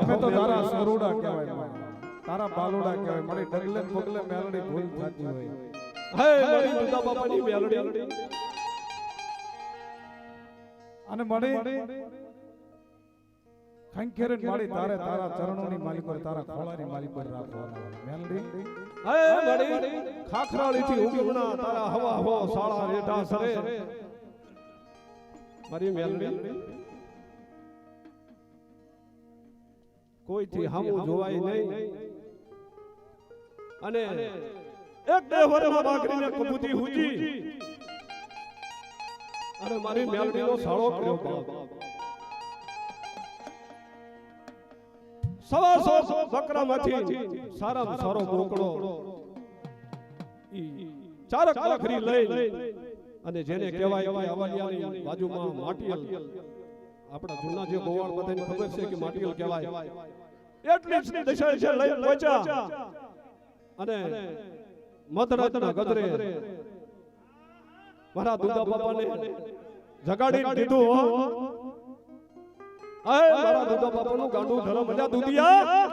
અમે તો તારા સરોડા કહેવાય તારા બાલોડા કહેવાય મારી અને મને ખંખેરે માળી તારે તારા ચરણોની માલિક પર તારા ખોળાની માલિક પર રાખવાના મેલડી હે ખાખરાળી થી ઉગમણા તારા હવા હો સાળા રેઠા સરે. મારી મેલડી. કોઈથી હામું જોવાય નહીં. અને એક બે વરમાં બાકરીને કબૂતી હુજી અને મારી મેલડીનો સાળો કર્યો બાપ. સવા સો બકરામાંથી સારામાં સારો બોકડો ચારક લાખરી લઈ અને જેને કહેવાય કે અવાલિયાની બાજુમાં માટીયલ. આપણા જૂના જે ગોવાળ બધાને ખબર છે કે માટીયલ કહેવાય. એટલી જ દશા છે લઈ પહોંચ્યા. અને મધરાતના ગદરે મારા દુદા બાપાને જગાડી દીધું આય મારા દુધા બાપાનું ગાંડું ધરો અલ્યા દુધિયા.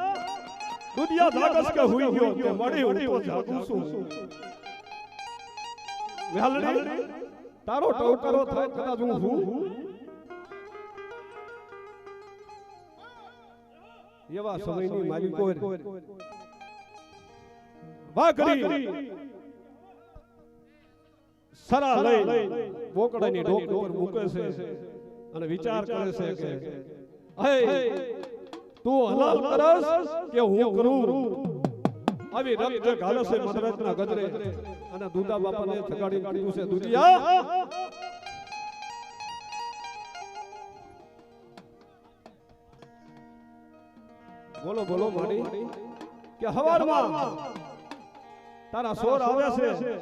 દુધિયા જાગસ કે હુઈ ગયો તે મળી હું જાગું છું. વેલડી તારો ટોકરો થાય કદાચ હું હું એવા સમયની માલિકો વાઘરી. સરા લઈ બોકડાની ડોક ઉપર મૂકે છે. અને વિચાર કરે છે કે હે તું હલાલ કરસ કે હું કરું? આવી રક્ત ઘાલે છે મદરતના ગદરે અને દુદા બાપાને થગાડી કાઢ્યું છે દુધિયા. બોલો બોલો માડી કે હવારમાં તારા સોર આવે છે.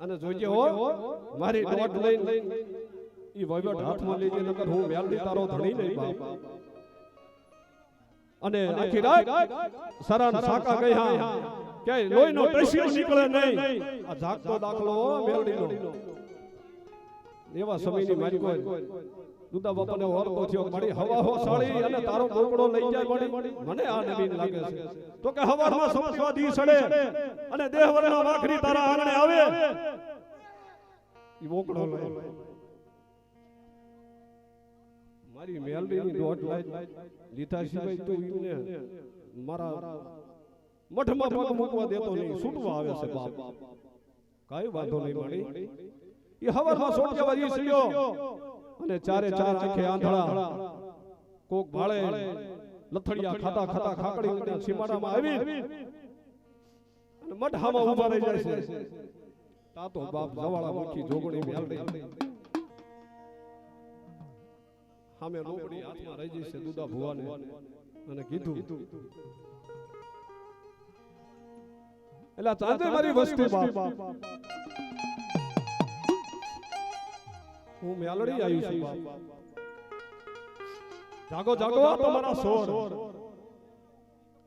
અને જોજે હો મારી દોટ લઈને ઈ વહીવટ હાથમાં લેજે નકર હું મેલડી તારો ધણી નહીં બાપ. અને આખી રાત સરાન સાકા ગયા. કે લોહીનો ટસ્યો નીકળે નહીં. આ જાગતો દાખલો હો એવા સમયની મારી કોઈ દુદા બાપાને ઓરતો થયો મારી હવા હો સાળી અને તારો બોકડો લઈ જાય મારી મને આ નવીન લાગે છે. તો કે હવારમાં સમસવા દી સડે. અને દેહવરના વાખરી તારા આંગણે આવે. ઈ બોકડો લઈ. મારી મેલડીની દોઢ લાઈ લીધા સિવાય તો ઈને મારા મઠમાં પગ મૂકવા દેતો નહીં, છૂટવા આવે છે બાપ. કઈ વાંધો નહીં મળી એ હવારમાં સોટિયા વાજી સીડ્યો અને ચારે ચાર આંખે આંધળા, કોક ભાળે, લથડિયા ખાતા ખાતા ખાકડી સીમાડામાં આવી અને મઠામાં ઊભા રહી જાય છે. તાતો બાપ જવાળા મુખી જોગણી મેલડી. સામે લોબડી હાથમાં રહી જશે દુદા ભુવાને અને કીધું. એલા ચાંદે મારી વસ્તી બાપ. હું મેલડી આવી છું બાપ. જાગો જાગો તમારા સોર.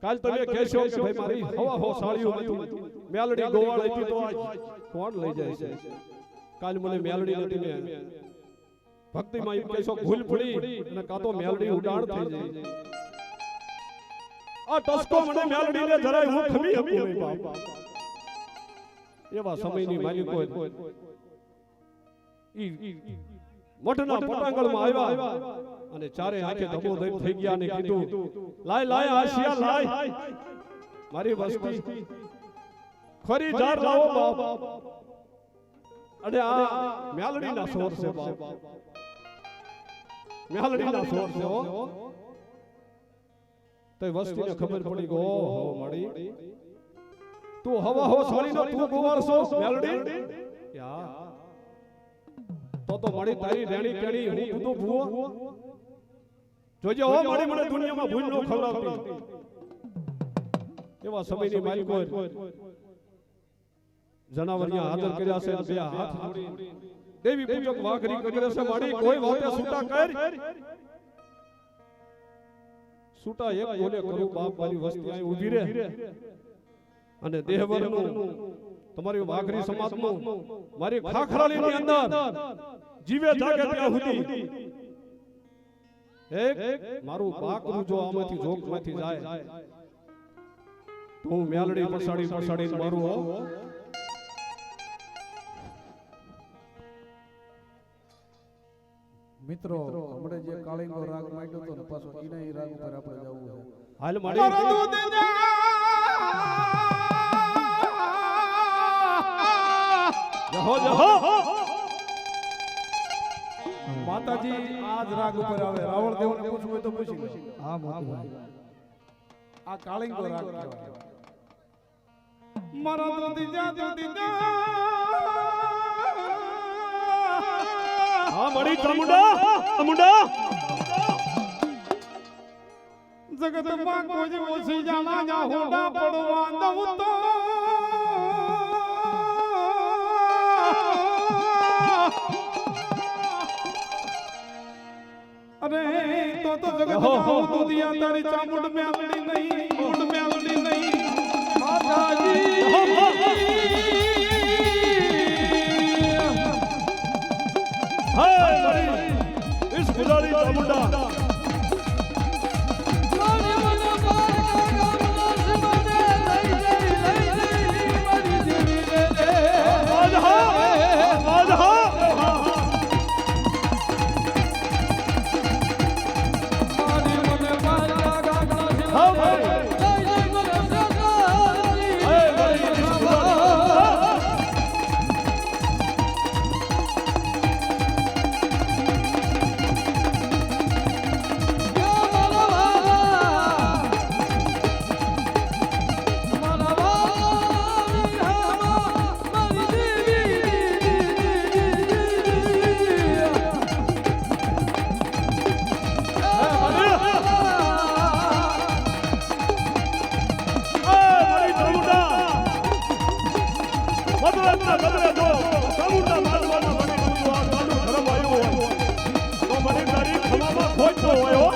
કાલ તમે કહેશો કે ભાઈ મારી હવા હો સાળીઓ નથી મેલડી ગોવાળ આપી તો આજ કોણ લઈ જાય છે? કાલ મને મેલડી નથી ભક્તિમાં એમ કહેશો ભૂલ પડી અને કાં તો મેલડી ઉડાણ થઈ જાય. આ ટસકો મને મેલડી ને જરાય હું ખમી હમી હમી બાપા. એવા સમયની માલિકો ઈ મઠના પટાંગણમાં આવ્યા. અને ચારે આંખે ધબ થઈ ગયા ને કીધું લાય લાય આશિયા લાય મારી વસ્તી. ખરી જાર લાવો બાપ. અને આ મેલડીના સોર છે બાપ. મેલડીના સોર છે હો તો વસ્તીને ખબર પડી ગો હો મળી તું હવા હો સાળીનો તું ગોવાળ છો મેલડી યા તો તો મળી તારી રેણી કેણી હું કીધું ભૂવો જોજે હો મળી મને દુનિયામાં ભૂલ નો ખવડાવતી એવા સમયની માલિકો જનાવરિયા હાજર કર્યા છે બે હાથ જોડી દેવી પૂજક વાઘરી કરી છે માડી કોઈ વાતે છૂટા કર. છૂટા એક બોલે કરું બાપ મારી વસ્તી અહીં ઊભી રહે. અને દેહવરનું તમારી વાઘરી સમાજનું મારી ખાખરાલીની અંદર જીવે જાગે ત્યાં સુધી. એક મારું બાકરું જો આમાંથી જોકમાંથી જાય. તો હું મેલડી પસાડી પસાડી મારું મિત્રો આપણે જે કાળીનો રાગ માંડ્યો હતો ને પાછો ઈ રાગ ઉપર આપણે જવું છે. હાલ મળી જહો જહો. માતાજી આજ રાગ ઉપર આવે. રાવણ દેવને પૂછવું હોય તો પૂછી લો. હા મોતીભાઈ આ કાળીનો રાગ મારા તો દીજા દીજા મળી ચામુંડા ચામુંડા જગતમાં કોઈ ઓછી જાણા જા હોડા પડવા દઉં તો અરે તો તો જગતમાં હું દુનિયા તારી ચામુંડ મેલડી નહીં. મુંડ મેલડી નહીં. હા ઇસ ગુલારી ચામુંડા હોય